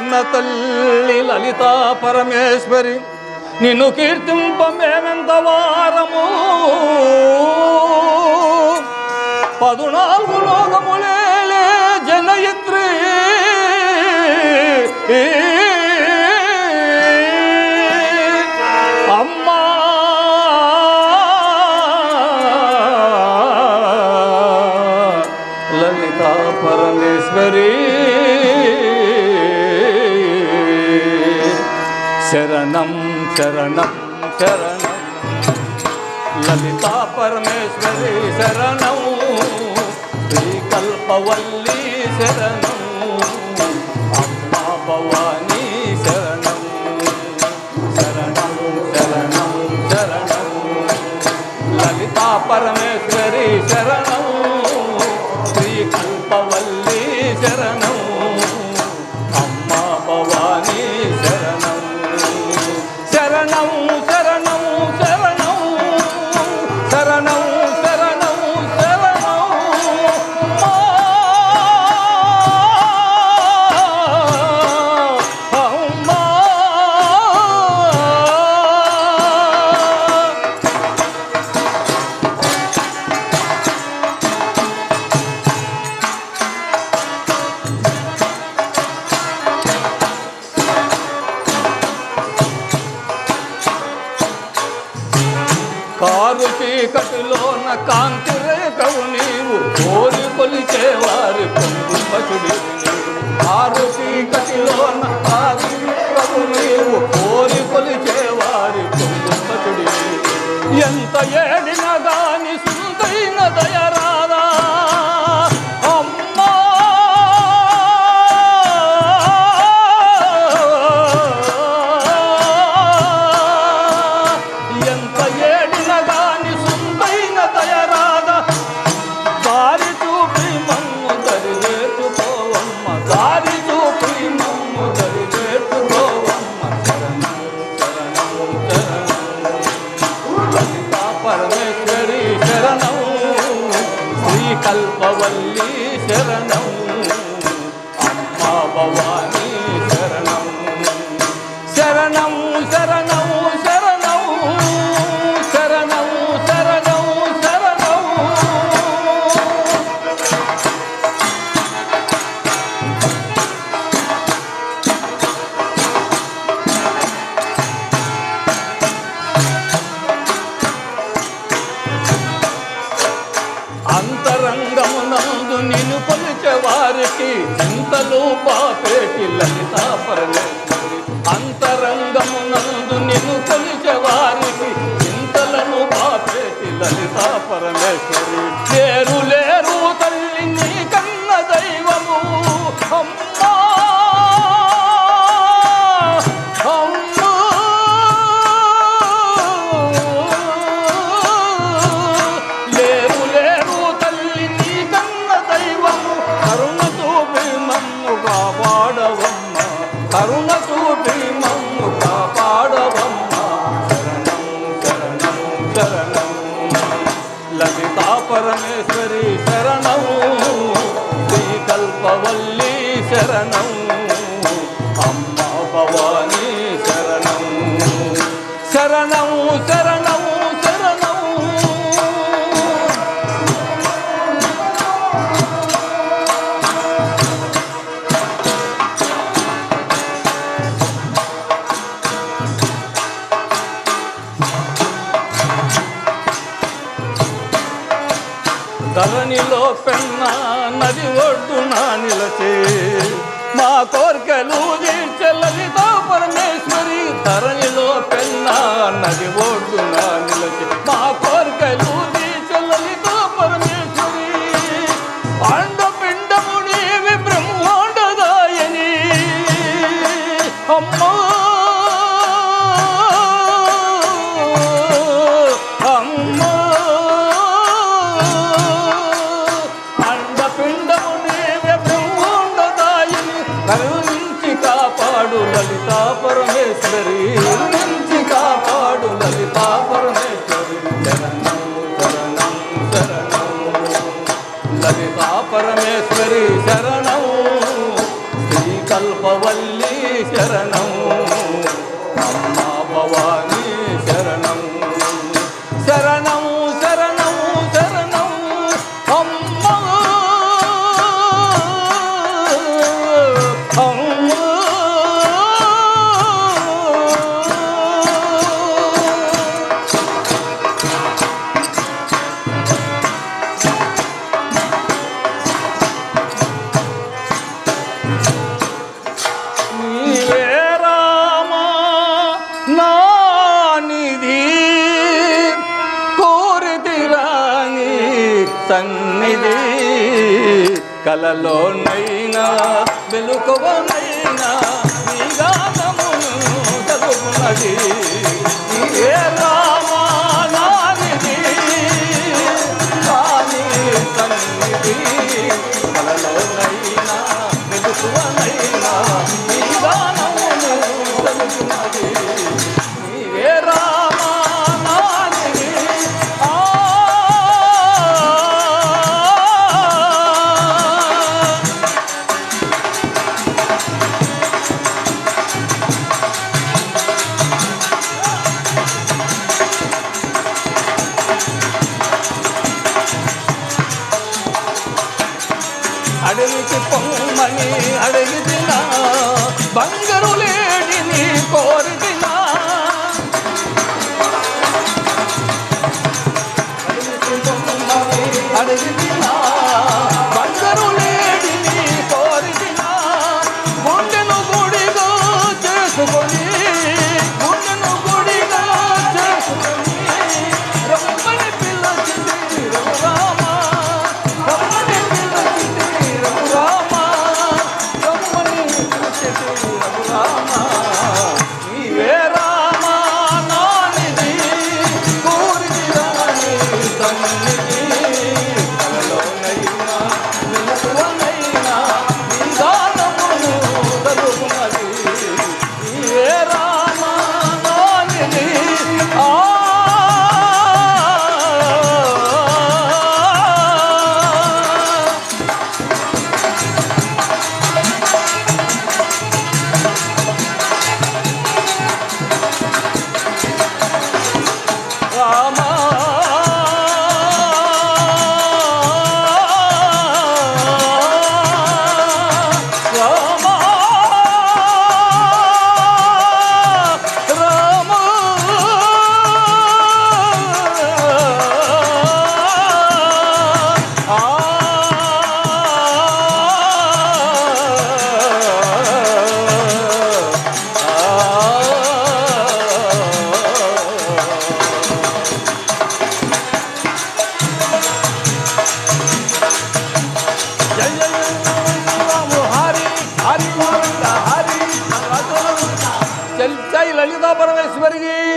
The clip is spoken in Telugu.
కన్న తల్లి లలితా పరమేశ్వరి నిన్ను కీర్తింప మేమెంత వారము. పదునాలుగు శరణం శరణం. లలితా పరమేశ్వరి శరణం. శ్రీకల్పవల్లి శరణం. అమ్మా భవానీ శరణం. శరణం శరణం శరణం. లలితా పరమేశ్వరి శరణం. కాంతిరేఖవు నీవు కోరి కొలిచే వారి పొంగు మధుడి ఆరు చీకటిలోన ఆది Hallelujah. అంబాపేటి లలితాపరమేశ్వరి అంతరంగమునందు నిన్ను కొలిచేవారికి చింతలను బాపేటి లలితాపరమేశ్వరి చేరు వెలూరి చల్లనితో పరమేశ్వరి ధరణిలో పెన్నా నది ఒడ్డున నిలచి లలితా పరమేశ్వరి నుంచి కాపాడు లలితా సన్నిధి కలలోనైనా వెలుకవనైనా నీ గానమును తగునది ఏనా అడవికి పొమ్మని అడిగినా బంగారు లేడిని కోరి லலிதா பரமேஸ்வரியே.